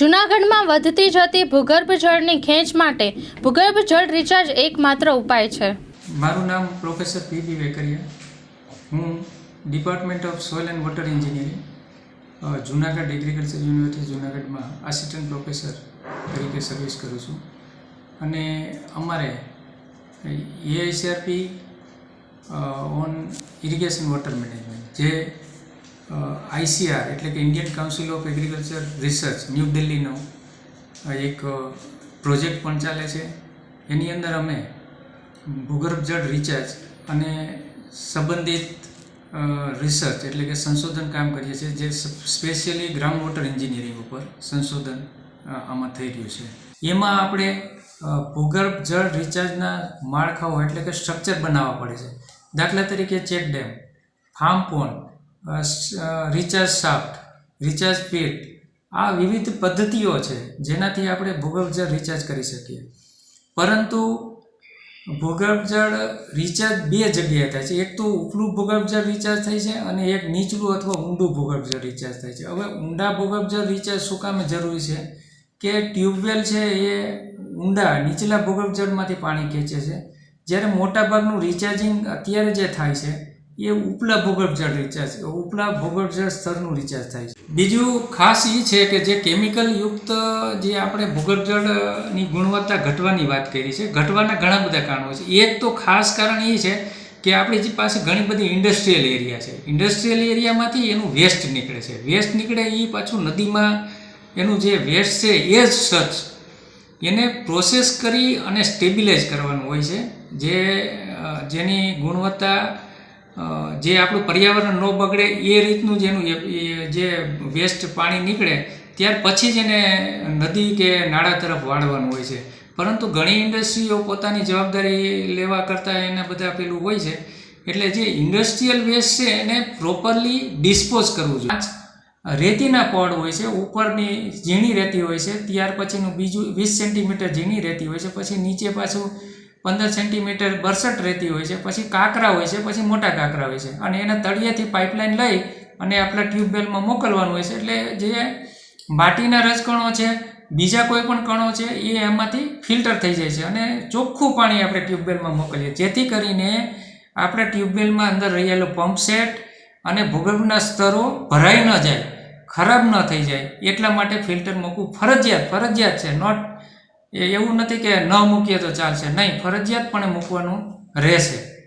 જૂનાગઢમાં વધતી જતી ભૂગર્ભ જળની ખેંચ માટે ભૂગર્ભ જળ રિચાર્જ એકમાત્ર ઉપાય છે. મારું નામ પ્રોફેસર પી બી વેકરિયા. હું department of soil and water engineering Junagadh agriculture university જુનાગઢમાં આસિસ્ટન્ટ પ્રોફેસર તરીકે સર્વિસ કરું છું. અને અમારે AICRP on irrigation water management જે આઈસીઆર એટલે કે Indian council of agriculture research new દિલ્હીનો એક પ્રોજેક્ટ પણ ચાલે છે. એની અંદર અમે ભૂગર્ભ જળ રિચાર્જ અને સંબંધિત રિસર્ચ એટલે કે સંશોધન કામ કરીએ છીએ, જે સ્પેશિયલી ગ્રાઉન્ડ વોટર એન્જિનિયરિંગ ઉપર સંશોધન આમાં થઈ રહ્યું છે. એમાં આપણે ભૂગર્ભ જળ રિચાર્જના માળખાઓ એટલે કે સ્ટ્રક્ચર બનાવવા પડે છે. દાખલા તરીકે check dam farm pond recharge shaft recharge pit આ વિવિધ પદ્ધતિઓ છે, જેનાથી આપણે ભૂગર્ભ જળ રિચાર્જ કરી શકીએ. પરંતુ ભૂગર્ભ જળ રિચાર્જ બે જગ્યાએ થાય છે. એક તો ઉપલું ભૂગર્ભ જળ રિચાર્જ થાય છે અને એક નીચલું અથવા ઊંડું ભૂગર્ભ જળ રિચાર્જ થાય છે. હવે ઊંડા ભૂગર્ભ જળ રિચાર્જ શું કામે જરૂરી છે? કે ટ્યુબવેલ છે એ ઊંડા, નીચલા ભૂગર્ભ જળમાંથી પાણી ખેંચે છે. જ્યારે મોટાભાગનું રિચાર્જિંગ અત્યારે જે થાય છે એ ઉપલા ભૂગર્ભ જળ રિચાર્જ ઉપલા ભૂગર્ભ જળ સ્તરનું રિચાર્જ થાય છે. બીજું ખાસ એ છે કે જે કેમિકલ યુક્ત જે આપણે ભૂગર્ભ જળની ગુણવત્તા ઘટવાની વાત કરી છે, ઘટવાના ઘણા બધા કારણો છે. એક તો ખાસ કારણ એ છે કે આપણી જે પાસે ઘણી બધી ઇન્ડસ્ટ્રીયલ એરિયા છે. ઇન્ડસ્ટ્રીયલ એરિયામાંથી એનું વેસ્ટ નીકળે છે. વેસ્ટ નીકળે એ પાછું નદીમાં એનું જે વેસ્ટ છે એ જ સચ એને પ્રોસેસ કરી અને સ્ટેબિલાઇઝ કરવાનું હોય છે. જે જેની ગુણવત્તા જે આપણું પર્યાવરણ ન બગડે એ રીતનું જેનું જે વેસ્ટ પાણી નીકળે, ત્યાર પછી જ એને નદી કે નાળા તરફ વાળવાનું હોય છે. પરંતુ ઘણી ઇન્ડસ્ટ્રીઓ પોતાની જવાબદારી લેવા કરતાં એના બધા પેલું હોય છે. એટલે જે ઇન્ડસ્ટ્રીયલ વેસ્ટ છે એને પ્રોપરલી ડિસ્પોઝ કરવું જોઈએ. રેતીના પડ હોય છે, ઉપરની ઝીણી રેતી હોય છે, ત્યાર પછીનું બીજું વીસ સેન્ટીમીટર ઝીણી રેતી હોય છે, પછી નીચે પાછું પંદર સેન્ટીમીટર બરસટ રહેતી હોય છે, પછી કાંકરા હોય છે, પછી મોટા કાંકરા હોય છે. અને એના તળિયેથી પાઇપલાઇન લઈ અને આપણા ટ્યુબવેલમાં મોકલવાનું હોય છે. એટલે જે માટીના રજકણો છે, બીજા કોઈ પણ કણો છે, એ એમાંથી ફિલ્ટર થઈ જાય છે. અને ચોખ્ખું પાણી આપણે ટ્યુબવેલમાં મોકલીએ. જેથી કરીને આપણા ટ્યુબવેલમાં અંદર રહેલો પંપ સેટ અને ભૂગર્ભના સ્તરો ભરાઈ ન જાય, ખરાબ ન થઈ જાય, એટલા માટે ફિલ્ટર મૂકવું ફરજિયાત ફરજિયાત છે. નોટ એ એવું નથી કે ન મૂકીએ તો ચાલશે. નહીં ફરજિયાતપણે મૂકવાનું રહેશે.